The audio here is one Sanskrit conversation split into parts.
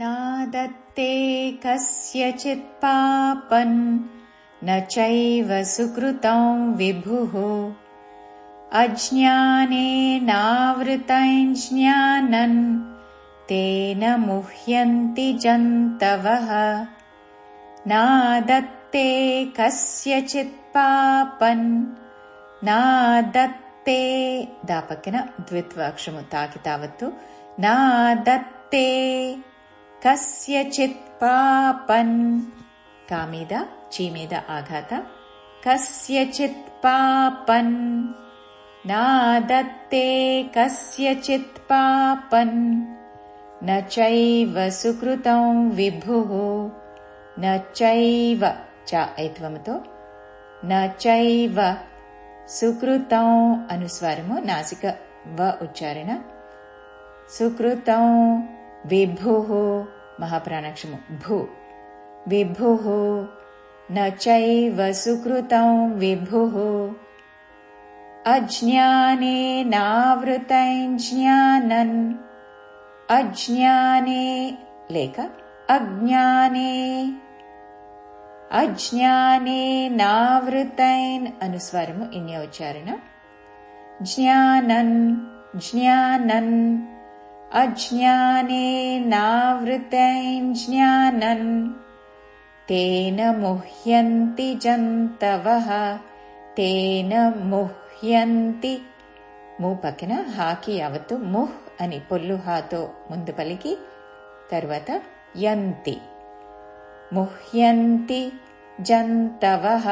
नादत्ते कस्यचित्पापन् न चैव सुकृतं विभुः। अज्ञानेनावृतञ्ज्ञानन् तेन मुह्यन्ति जन्तवः। नादत्ते कस्यचित्पापन् नादत्ते दापकिन द्वित्वाक्षमुताकि तावत्तु नादत्ते कस्यचित् पापन्? कामेद चीमेद आघात। कस्यचित् पापन्? नादत्ते कस्यचित् पापन्? न चैव सुकृतं विभुः। न चैव च ऐत्वमतो न चैव सुकृतं अनुस्वारमु नासिक व उच्चारण। सुकृतं विभुः महाप्राणक्षमो भू। विभुः न चैव सुकृतं विभुः। अज्ञानेनावृतञ्ज्ञानन् अज्ञाने लेख? अज्ञाने। अज्ञानेनावृतैन् अनुस्वारमु इन्योच्चारण ज्ञानन् ज्ञानन् अज्ञानेनावृतञ्ज्ञानन् तेन मुह्यन्ति जन्तवः तेन मुह्यन्ति मूपकिन हाकि यावत्तु मुह् अनि पुल्लुहातो मुन्दु पलिकि तर्वत यन्ति। मुह्यन्ति जन्तवः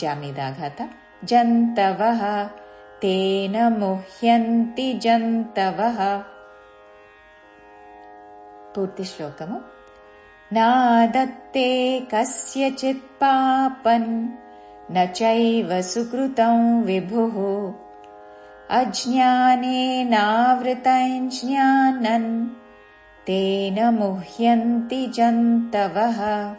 जामिदाघात जन्तवः तेन मुह्यन्ति जन्तवः पूर्तिश्लोकमु। नादत्ते कस्यचित् पापन् न चैव सुकृतं विभुः। अज्ञानेनावृतञ्ज्ञानन् तेन मुह्यन्ति जन्तवः